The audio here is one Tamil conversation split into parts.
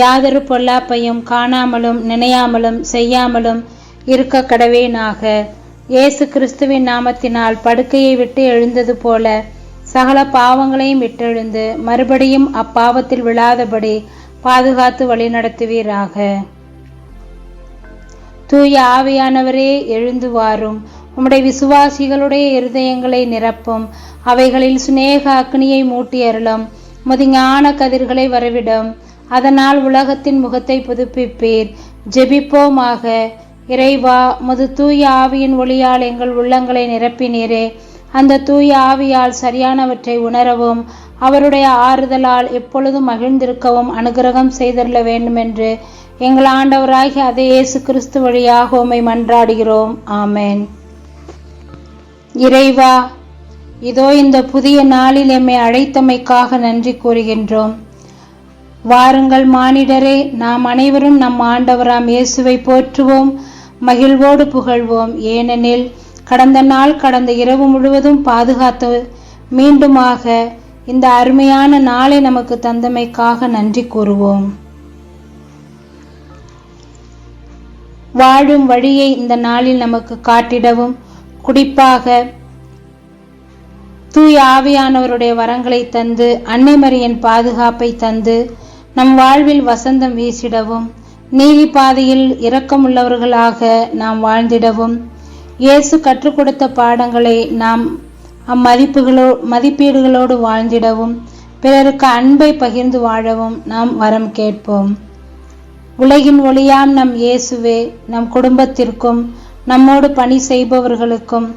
யாதொரு பொல்லாப்பையும் காணாமலும் நினையாமலும் செய்யாமலும் இருக்க கடவேனாக. இயேசு கிறிஸ்துவின் நாமத்தினால் படுக்கையை விட்டு எழுந்தது போல சகல பாவங்களையும் விட்டெழுந்து மறுபடியும் அப்பாவத்தில் விழாதபடி பாதுகாத்து வழிநடத்துவீராக தூய ஆவியானவரே எழுந்து வாரும். உம்முடைய விசுவாசிகளுடைய இருதயங்களை நிரப்பும். அவைகளில் சுனேக அக்னியை மூட்டி அருளும் முதிஞான கதிர்களை வரவிடும். அதனால் உலகத்தின் முகத்தை புதுப்பிப்பீர். ஜெபிப்போமாக. இறைவா முது தூய ஆவியின் ஒளியால் எங்கள் உள்ளங்களை நிரப்பினீரே. அந்த தூய ஆவியால் சரியானவற்றை உணரவும் அவருடைய ஆறுதலால் எப்பொழுதும் மகிழ்ந்திருக்கவும் அனுகிரகம் செய்தருள வேண்டுமென்று எங்கள் ஆண்டவராகி அதே இயேசு கிறிஸ்து வழியாக உம்மை மன்றாடுகிறோம். ஆமேன். இறைவா இதோ இந்த புதிய நாளில் எம்மை அழைத்தமைக்காக நன்றி கூறுகின்றோம். வாருங்கள் மானிடரே நாம் அனைவரும் நம் ஆண்டவராம் இயேசுவை போற்றுவோம் மகிழ்வோடு புகழ்வோம். ஏனெனில் கடந்த நாள் கடந்த இரவு முழுவதும் பாதுகாத்து மீண்டுமாக இந்த அருமையான நாளை நமக்கு தந்தமைக்காக நன்றி கூறுவோம். வாழும் வழியை இந்த நாளில் நமக்கு காட்டிடவும் குறிப்பாக தூய ஆவியானவருடைய வரங்களை தந்து அன்னை மரியன் பாதுகாப்பை தந்து நம் வாழ்வில் வசந்தம் வீசிடவும் நீதி பாதையில் இரக்கமுள்ளவர்களாக நாம் வாழ்ந்திடவும். இயேசு கற்றுக் கொடுத்த பாடங்களை நாம் அம்மதிப்புகளோ மதிப்பீடுகளோடு வாழ்ந்திடவும் பிறருக்கு அன்பை பகிர்ந்து வாழவும் நாம் வரம் கேட்போம். உலகின் ஒளியாம் நம் இயேசுவே நம் குடும்பத்திற்கும் நம்மோடு பணி செய்பவர்களுக்கும்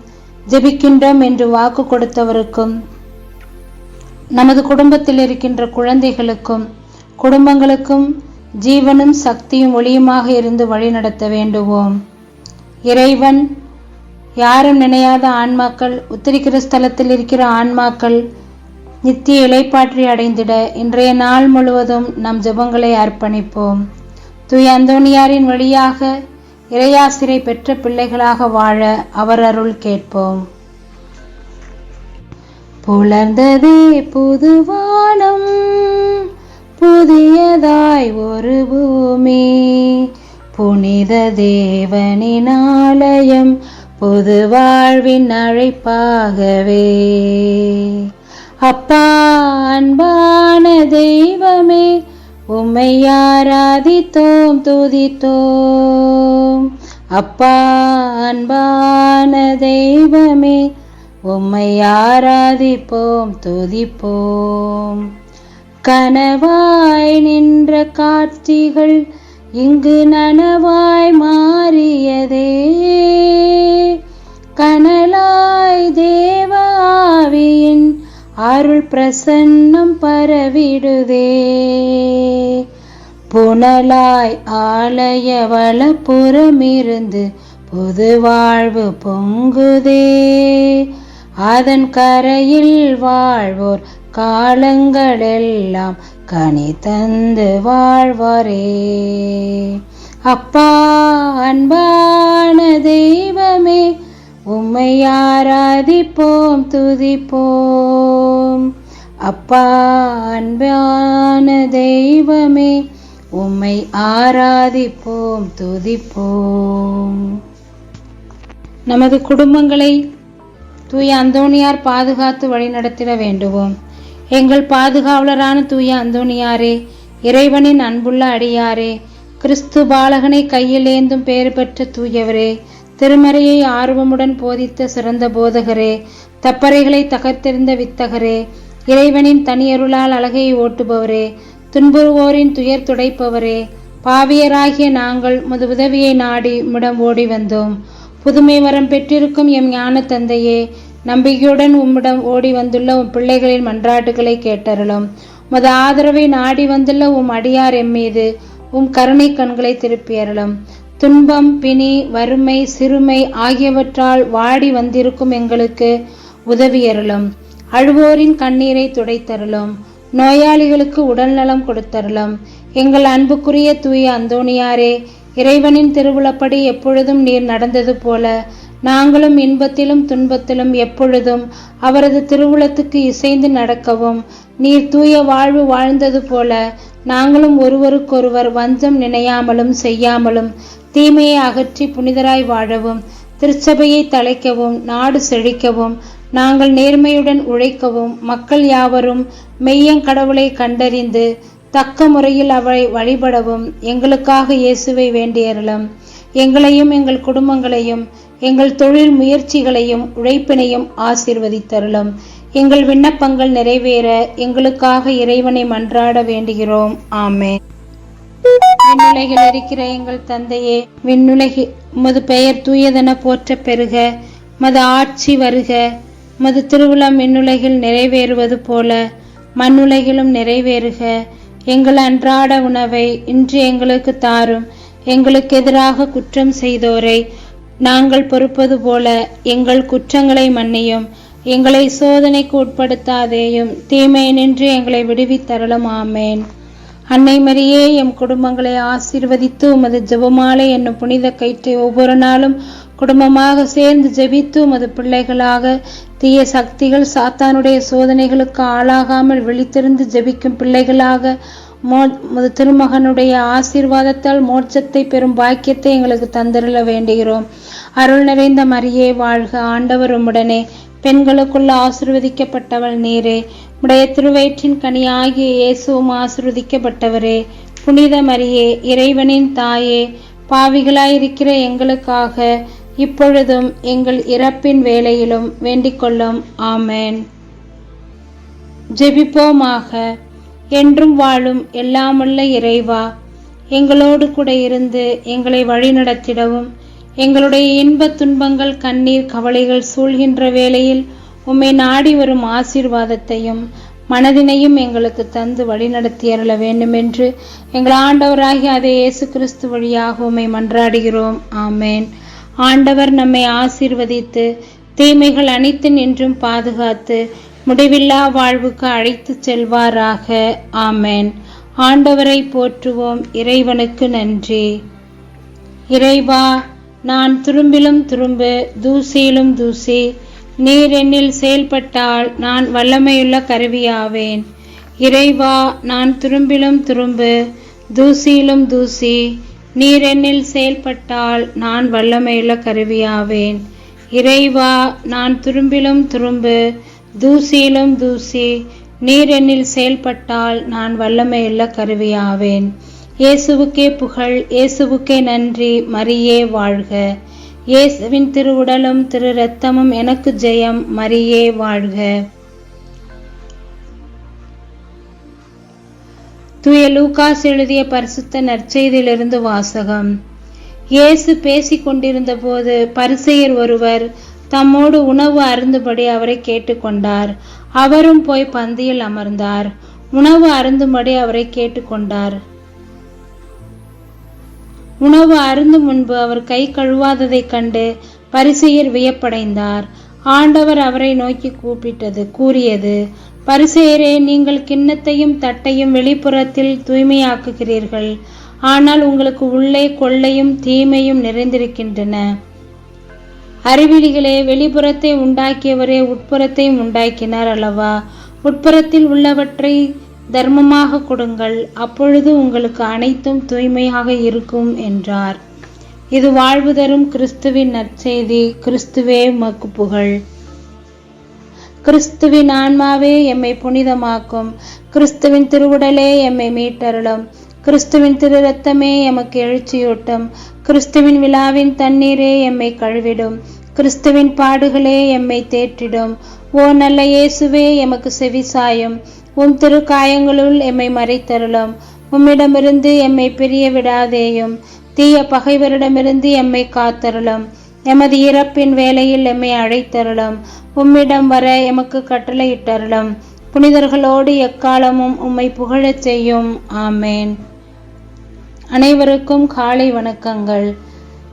ஜெபிக்கின்றோம் என்று வாக்கு கொடுத்தவருக்கும் நமது குடும்பத்தில் இருக்கின்ற குழந்தைகளுக்கும் குடும்பங்களுக்கும் ஜீவனும் சக்தியும் ஒளியுமாக இருந்து வழிநடத்த வேண்டுவோம். இறைவன் யாரும் நினையாத ஆன்மாக்கள் உத்திரிக்கிற ஸ்தலத்தில் இருக்கிற ஆன்மாக்கள் நித்திய இலைப்பாற்றி அடைந்திட இன்றைய நாள் முழுவதும் நம் ஜெபங்களை அர்ப்பணிப்போம். தூய் அந்தோணியாரின் வழியாக இறையாசிரை பெற்ற பிள்ளைகளாக வாழ அவர் அருள் கேட்போம். புலர்ந்ததே புதுவானம் புதியதாய் ஒரு பூமி புனித தேவனின் ஆலயம் பொது வாழ்வின் அழைப்பாகவே. அப்பா அன்பான தெய்வமே உம்மை ஆராதித்தோம் துதித்தோம். அப்பா அன்பான தெய்வமே உம்மை ஆராதிப்போம் துதிப்போம். கனவாய் நின்ற காட்சிகள் இங்கு நனவாய் மாறியதே. கனலாய் தேவ ஆவியின் அருள் பிரசன்னம் பரவிடுதே. புனலாய் ஆலய வளப்புறமிருந்து புது வாழ்வு பொங்குதே. அதன் கரையில் வாழ்வோர் காலங்களெல்லாம் கனி தந்து வாழ்வாரே. அப்பா அன்பான தெய்வமே உம்மை ஆராதிப்போம் துதிப்போம். அப்பா அன்பான தெய்வமே உம்மை ஆராதிப்போம் துதிப்போம். நமது குடும்பங்களை தூய அந்தோணியார் பாதுகாத்து வழிநடத்திட வேண்டுவோம். எங்கள் பாதுகாவலரான தூய அந்தோணியாரே இறைவனின் அன்புள்ள அடியாரே கிறிஸ்து பாலகனை கையில் ஏந்தும் பேறு பெற்ற தூயவரே திருமறையை ஆர்வமுடன் போதித்த சிறந்த போதகரே தப்பறைகளை தகர்த்தெறிந்த வித்தகரே இறைவனின் தனியருளால் அழகையை ஓட்டுபவரே துன்புறுவோரின் துயர் துடைப்பவரே பாவியராகிய நாங்கள் முது உதவியை நாடி உம்மிடம் ஓடி வந்தோம். புதுமை வரம் பெற்றிருக்கும் எம் ஞான தந்தையே நம்பிக்கையுடன் உம்மிடம் ஓடி வந்துள்ள உம் பிள்ளைகளின் மன்றாட்டுகளை கேட்டருளும். உமது ஆதரவை நாடி வந்துள்ள உம் அடியார் எம்மீது உம் கருணை கண்களை திருப்பியருளும். துன்பம் பிணி வறுமை சிறுமை ஆகியவற்றால் வாடி வந்திருக்கும் எங்களுக்கு உதவியருளும். அழுவோரின் கண்ணீரை துடைத்தருளும். நோயாளிகளுக்கு உடல்நலம் கொடுத்தருளும். எங்கள் அன்புக்குரிய தூய அந்தோணியாரே இறைவனின் திருவிழப்படி எப்பொழுதும் நீர் நடந்தது போல நாங்களும் இன்பத்திலும் துன்பத்திலும் எப்பொழுதும் அவரது திருவுளத்துக்கு இசைந்து நடக்கவும். நீர் தூய வாழ்வு வாழ்ந்தது போல நாங்களும் ஒருவருக்கொருவர் வஞ்சம் நினையாமலும் செய்யாமலும் தீமையை அகற்றி புனிதராய் வாழவும் திருச்சபையை தழைக்கவும் நாடு செழிக்கவும் நாங்கள் நேர்மையுடன் உழைக்கவும் மக்கள் யாவரும் மெய்யங்கடவுளை கண்டறிந்து தக்க முறையில் அவரை வழிபடவும் எங்களுக்காக இயேசுவை வேண்டியறலும் எங்களையும் எங்கள் குடும்பங்களையும் எங்கள் தொழில் முயற்சிகளையும் உழைப்பினையும் ஆசிர்வதித்தருளும். எங்கள் விண்ணப்பங்கள் நிறைவேற எங்களுக்காக இறைவனை மன்றாட வேண்டுகிறோம். ஆமே விண்ணுலகில் இருக்கிற எங்கள் தந்தையே விண்ணுலகி உமது பெயர் தூயதென போற்ற பெறுக மது ஆட்சி வருக. மது திருவிழா விண்ணுலகில் நிறைவேறுவது போல மண்ணுலகிலும் நிறைவேறுக. எங்கள் அன்றாட உணவை இன்று எங்களுக்கு தாரும் எங்களுக்கு எதிராக குற்றம் செய்தோரை நாங்கள் பொறுப்பது போல எங்கள் குற்றங்களை மன்னியும் எங்களை சோதனைக்கு உட்படுத்தாதேயும் தீமை நின்று எங்களை விடுவித்தரலும் ஆமேன். அன்னை மரியே எம் குடும்பங்களை ஆசீர்வதித்து உமது ஜெபமாலை என்னும் புனித கயிற்றை ஒவ்வொரு நாளும் குடும்பமாக சேர்ந்து ஜெபித்து உமது பிள்ளைகளாக தீய சக்திகள் சாத்தானுடைய சோதனைகளுக்கு ஆளாகாமல் விழித்திருந்து ஜெபிக்கும் பிள்ளைகளாக திருமகனுடைய ஆசீர்வாதத்தால் மோட்சத்தை பெறும் பாக்கியத்தை எங்களுக்கு தந்திருள வேண்டுகிறோம். அருள் நிறைந்த மரியே வாழ்க ஆண்டவர் உம்முடனே. பெண்களுக்குள்ள ஆசிர்வதிக்கப்பட்டவள் நீரே. உடைய திருவயிற்றின் கனியாகிய இயேசுவும் ஆசிர்வதிக்கப்பட்டவரே. புனித மரியே இறைவனின் தாயே பாவிகளாயிருக்கிற எங்களுக்காக இப்பொழுதும் எங்கள் இறப்பின் வேலையிலும் வேண்டிக்கொள்ளும். ஆமேன். ஜெபிப்போமாக. என்றும் வாழும் எல்லாமுள்ள இறைவா எங்களோடு கூட இருந்து எங்களை வழிநடத்திடவும் எங்களுடைய இன்பத் துன்பங்கள் கண்ணீர் கவலைகள் சூழ்கின்ற வேளையில் உம்மை நாடி வரும் ஆசீர்வாதத்தையும் மனதினையும் எங்களுக்கு தந்து வழிநடத்தி அருள வேண்டுமென்று எங்கள் ஆண்டவராகி அதே இயேசு கிறிஸ்து வழியாக உம்மை மன்றாடுகிறோம். ஆமேன். ஆண்டவர் நம்மை ஆசீர்வதித்து தீமைகள் அனைத்து நின்றும் பாதுகாத்து முடிவில்லா வாழ்வுக்கு அழைத்து செல்வாராக. ஆமேன். ஆண்டவரை போற்றுவோம். இறைவனுக்கு நன்றி. இறைவா நான் துரும்பிலும் துரும்பு தூசியிலும் தூசி நீர் என்னில் செயல்பட்டால் நான் வல்லமையுள்ள கருவியாவேன். இறைவா நான் துரும்பிலும் துரும்பு தூசியிலும் தூசி நீர் என்னில் செயல்பட்டால் நான் வல்லமையுள்ள கருவியாவேன். இறைவா நான் துரும்பிலும் துரும்பு தூசியிலும் தூசி நீர் என்னில் செயல்பட்டால் நான் வல்லமையுள்ள கருவியாவேன். இயேசுவுக்கே புகழ் இயேசுவுக்கே நன்றி மரியே வாழ்க. இயேசுவின் திருவுடலும் திரு ரத்தமும் எனக்கு ஜெயம் மரியே வாழ்க. தூய லூகாஸ் எழுதிய பரிசுத்த நற்செய்தியிலிருந்து வாசகம். இயேசு பேசிக் கொண்டிருந்த போது பரிசெயர் ஒருவர் தம்மோடு உணவு அருந்தும்படி அவரை கேட்டுக்கொண்டார். அவரும் போய் பந்தியில் அமர்ந்தார். உணவு அருந்தும்படி அவரை கேட்டுக்கொண்டார். உணவு அருந்தும் முன்பு அவர் கை கழுவாததைக் கண்டு பரிசெயர் வியப்படைந்தார். ஆண்டவர் அவரை நோக்கி கூப்பிட்டது கூறியது பரிசெயரே நீங்கள் கிண்ணத்தையும் தட்டையும் வெளிப்புறத்தில் தூய்மையாக்குகிறீர்கள். ஆனால் உங்களுக்கு உள்ளே கொள்ளையும் தீமையும் நிறைந்திருக்கின்றன. அறிவிலிகளே வெளிப்புறத்தை உண்டாக்கியவரே உட்புறத்தையும் உண்டாக்கினார் அல்லவா? உட்புறத்தில் உள்ளவற்றை தர்மமாக கொடுங்கள். அப்பொழுது உங்களுக்கு அனைத்தும் தூய்மையாக இருக்கும் என்றார். இது வாழ்வு தரும் கிறிஸ்துவின் நற்செய்தி. கிறிஸ்துவே மக்கு புகழ். கிறிஸ்துவின் ஆன்மாவே எம்மை புனிதமாக்கும். கிறிஸ்துவின் திருவுடலே எம்மை மீட்டருளும். கிறிஸ்துவின் திரு ரத்தமே எமக்கு எழுச்சியூட்டும். கிறிஸ்துவின் விழாவின் தண்ணீரே எம்மை கழுவிடும். கிறிஸ்துவின் பாடுகளே எம்மை தேற்றிடும். ஓ நல்ல இயேசுவே எமக்கு செவிசாயும் உம் திரு காயங்களுள் எம்மை மறைத்தருளும். உம்மிடமிருந்து எம்மை பிரிய விடாதேயும். தீய பகைவரிடமிருந்து எம்மை காத்தருளும். எமது இறப்பின் வேலையில் எம்மை அழைத்தருளும். உம்மிடம் வர எமக்கு கட்டளையிட்டருளும். புனிதர்களோடு எக்காலமும் உம்மை புகழச் செய்யும். ஆமேன். அனைவருக்கும் காலை வணக்கங்கள்.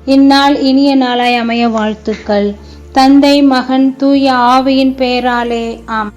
இந்நாள் இனிய நாளாய் அமைய வாழ்த்துக்கள். தந்தை மகன் தூய ஆவியின் பெயராலே ஆம்.